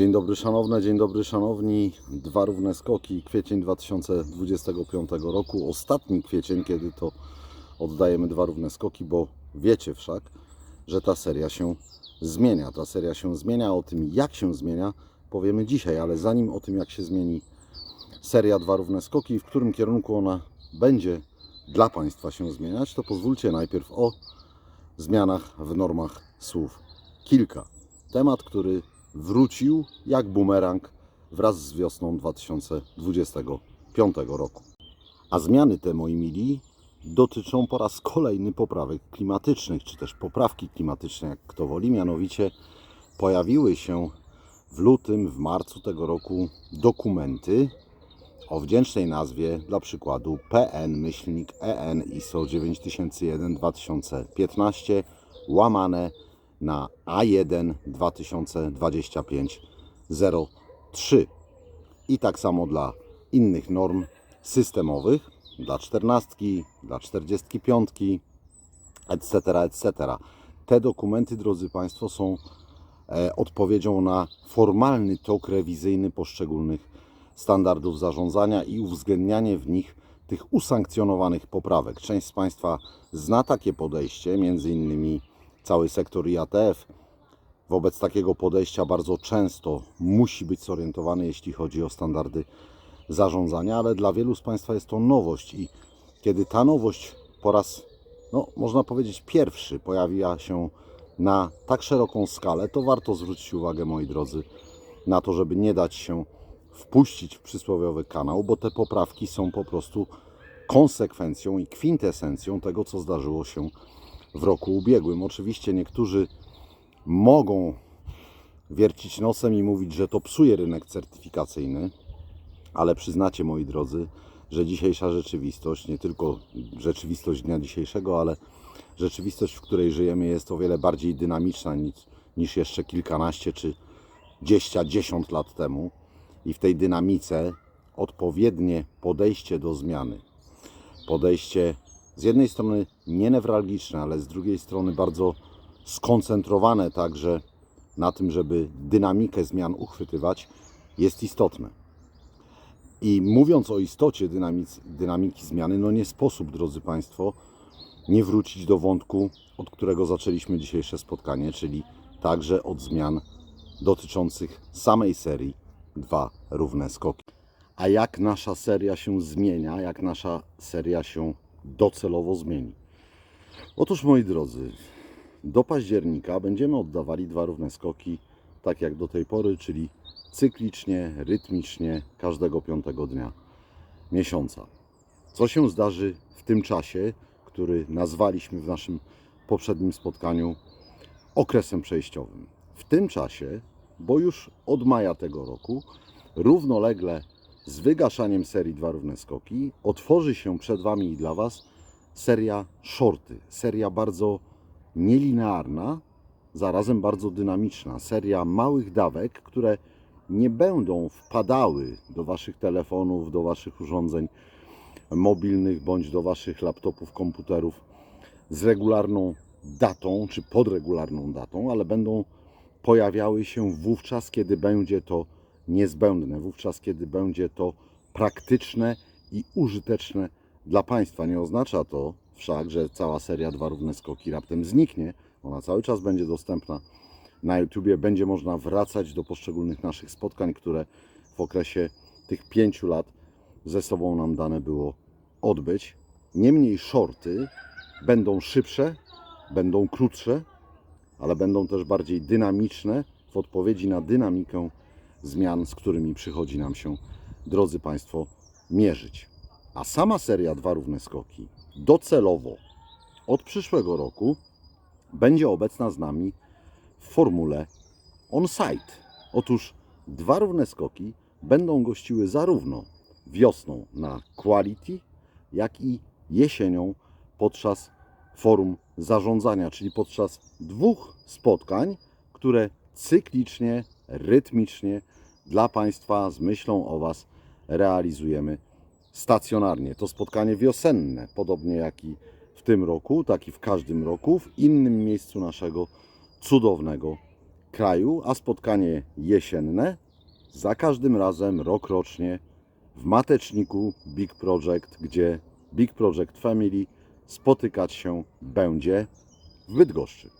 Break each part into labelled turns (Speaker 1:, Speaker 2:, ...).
Speaker 1: Dzień dobry szanowne, dzień dobry szanowni. Dwa równe skoki, kwiecień 2025 roku. Ostatni kwiecień, kiedy to oddajemy dwa równe skoki, bo wiecie wszak, że ta seria się zmienia. Ta seria się zmienia. O tym, jak się zmienia, powiemy dzisiaj, ale zanim o tym, jak się zmieni seria dwa równe skoki i w którym kierunku ona będzie dla Państwa się zmieniać, to pozwólcie najpierw o zmianach w normach słów kilka. Temat, który wrócił jak bumerang wraz z wiosną 2025 roku. A zmiany te, moi mili, dotyczą po raz kolejny poprawek klimatycznych, czy też poprawki klimatyczne, jak kto woli. Mianowicie pojawiły się w lutym, w marcu tego roku dokumenty o wdzięcznej nazwie, dla przykładu PN-EN ISO 9001 2015 łamane na A1 2025 03. I tak samo dla innych norm systemowych, dla 14, dla 45, etc., etc. Te dokumenty, drodzy Państwo, są e, odpowiedzią na formalny tok rewizyjny poszczególnych standardów zarządzania i uwzględnianie w nich tych usankcjonowanych poprawek. Część z Państwa zna takie podejście, między innymi cały sektor IATF. Wobec takiego podejścia bardzo często musi być zorientowany, jeśli chodzi o standardy zarządzania, ale dla wielu z Państwa jest to nowość i kiedy ta nowość po raz, no można powiedzieć, pierwszy pojawia się na tak szeroką skalę, to warto zwrócić uwagę, moi drodzy, na to, żeby nie dać się wpuścić w przysłowiowy kanał, bo te poprawki są po prostu konsekwencją i kwintesencją tego, co zdarzyło się w roku ubiegłym. Oczywiście niektórzy mogą wiercić nosem i mówić, że to psuje rynek certyfikacyjny, ale przyznacie, moi drodzy, że dzisiejsza rzeczywistość, nie tylko rzeczywistość dnia dzisiejszego, ale rzeczywistość, w której żyjemy, jest o wiele bardziej dynamiczna niż, niż jeszcze kilkanaście czy dwadzieścia, dziesiąt lat temu. I w tej dynamice odpowiednie podejście do zmiany, podejście z jednej strony nie newralgiczne, ale z drugiej strony bardzo skoncentrowane także na tym, żeby dynamikę zmian uchwytywać, jest istotne. I mówiąc o istocie dynamic, dynamiki zmiany, no nie sposób, drodzy Państwo, nie wrócić do wątku, od którego zaczęliśmy dzisiejsze spotkanie, czyli także od zmian dotyczących samej serii dwa równe skoki. A jak nasza seria się zmienia, jak nasza seria się docelowo zmieni? Otóż, moi drodzy, do października będziemy oddawali dwa równe skoki, tak jak do tej pory, czyli cyklicznie, rytmicznie, każdego piątego dnia miesiąca. Co się zdarzy w tym czasie, który nazwaliśmy w naszym poprzednim spotkaniu okresem przejściowym? W tym czasie, bo już od maja tego roku, równolegle z wygaszaniem serii Dwa Równe Skoki, otworzy się przed Wami i dla Was seria shorty. Seria bardzo nielinearna, zarazem bardzo dynamiczna. Seria małych dawek, które nie będą wpadały do Waszych telefonów, do Waszych urządzeń mobilnych bądź do Waszych laptopów, komputerów z regularną datą czy podregularną datą, ale będą pojawiały się wówczas, kiedy będzie to niezbędne, wówczas, kiedy będzie to praktyczne i użyteczne dla Państwa. Nie oznacza to wszak, że cała seria Dwa Równe Skoki raptem zniknie. Ona cały czas będzie dostępna na YouTubie. Będzie można wracać do poszczególnych naszych spotkań, które w okresie tych pięciu lat ze sobą nam dane było odbyć. Niemniej shorty będą szybsze, będą krótsze, ale będą też bardziej dynamiczne w odpowiedzi na dynamikę zmian, z którymi przychodzi nam się, drodzy Państwo, mierzyć. A sama seria Dwa Równe Skoki docelowo od przyszłego roku będzie obecna z nami w formule on-site. Otóż Dwa Równe Skoki będą gościły zarówno wiosną na Quality, jak i jesienią podczas forum zarządzania, czyli podczas dwóch spotkań, które cyklicznie, rytmicznie dla Państwa z myślą o Was realizujemy stacjonarnie. To spotkanie wiosenne, podobnie jak i w tym roku, tak i w każdym roku, w innym miejscu naszego cudownego kraju, a spotkanie jesienne za każdym razem rokrocznie w mateczniku Big Project, gdzie Big Project Family spotykać się będzie w Bydgoszczy.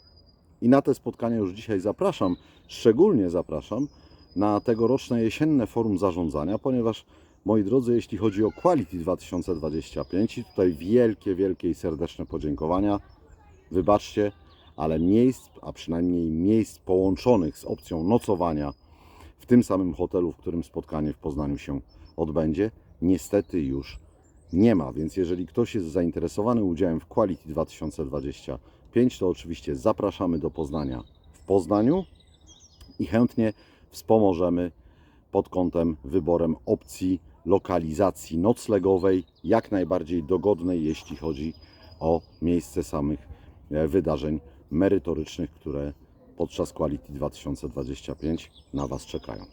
Speaker 1: I na te spotkanie już dzisiaj zapraszam, szczególnie zapraszam na tegoroczne jesienne forum zarządzania, ponieważ moi drodzy, jeśli chodzi o Quality 2025 i tutaj wielkie, wielkie i serdeczne podziękowania. Wybaczcie, ale miejsc, a przynajmniej miejsc połączonych z opcją nocowania w tym samym hotelu, w którym spotkanie w Poznaniu się odbędzie, niestety już nie ma. Więc jeżeli ktoś jest zainteresowany udziałem w Quality 2025, to oczywiście zapraszamy do Poznania w Poznaniu i chętnie wspomożemy pod kątem wyborem opcji lokalizacji noclegowej, jak najbardziej dogodnej, jeśli chodzi o miejsce samych e, wydarzeń merytorycznych, które podczas Quality 2025 na Was czekają.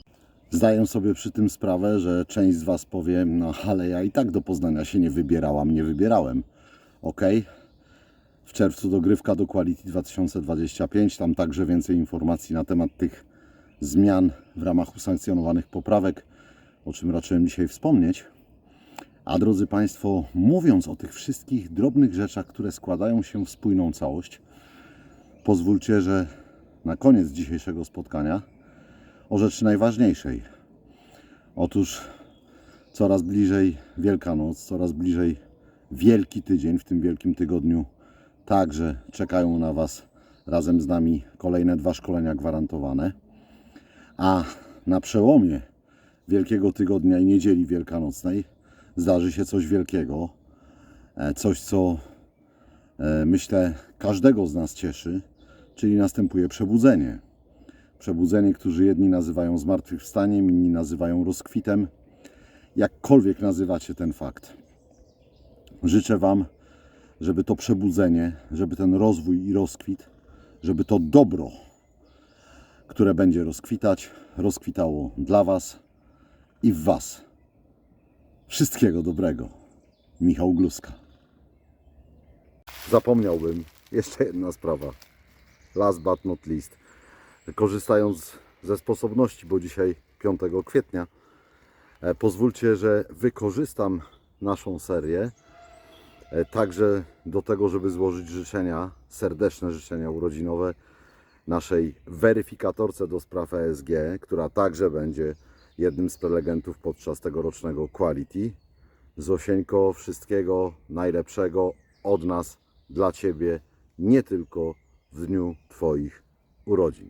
Speaker 1: Zdaję sobie przy tym sprawę, że część z Was powie, no ale ja i tak do Poznania się nie wybierałam, nie wybierałem. Ok, w czerwcu dogrywka do Quality 2025, tam także więcej informacji na temat tych zmian w ramach usankcjonowanych poprawek, o czym raczyłem dzisiaj wspomnieć. A drodzy Państwo, mówiąc o tych wszystkich drobnych rzeczach, które składają się w spójną całość, pozwólcie, że na koniec dzisiejszego spotkania o rzeczy najważniejszej. Otóż coraz bliżej Wielkanoc, coraz bliżej Wielki Tydzień. W tym Wielkim Tygodniu także czekają na Was razem z nami kolejne dwa szkolenia gwarantowane. A na przełomie Wielkiego Tygodnia i Niedzieli Wielkanocnej zdarzy się coś wielkiego. E, Coś, co e, myślę każdego z nas cieszy, czyli następuje przebudzenie. Przebudzenie, którzy jedni nazywają zmartwychwstaniem, inni nazywają rozkwitem. Jakkolwiek nazywacie ten fakt. Życzę Wam, żeby to przebudzenie, żeby ten rozwój i rozkwit, żeby to dobro, które będzie rozkwitać, rozkwitało dla Was i w Was. Wszystkiego dobrego. Michał Gluska. Zapomniałbym, jeszcze jedna sprawa. Last but not least. Korzystając ze sposobności, bo dzisiaj 5 kwietnia, e, pozwólcie, że wykorzystam naszą serię e, także do tego, żeby złożyć życzenia, serdeczne życzenia urodzinowe naszej weryfikatorce do spraw ESG, która także będzie jednym z prelegentów podczas tegorocznego Quality. Zosieńko, wszystkiego najlepszego od nas dla Ciebie, nie tylko w dniu Twoich urodzin.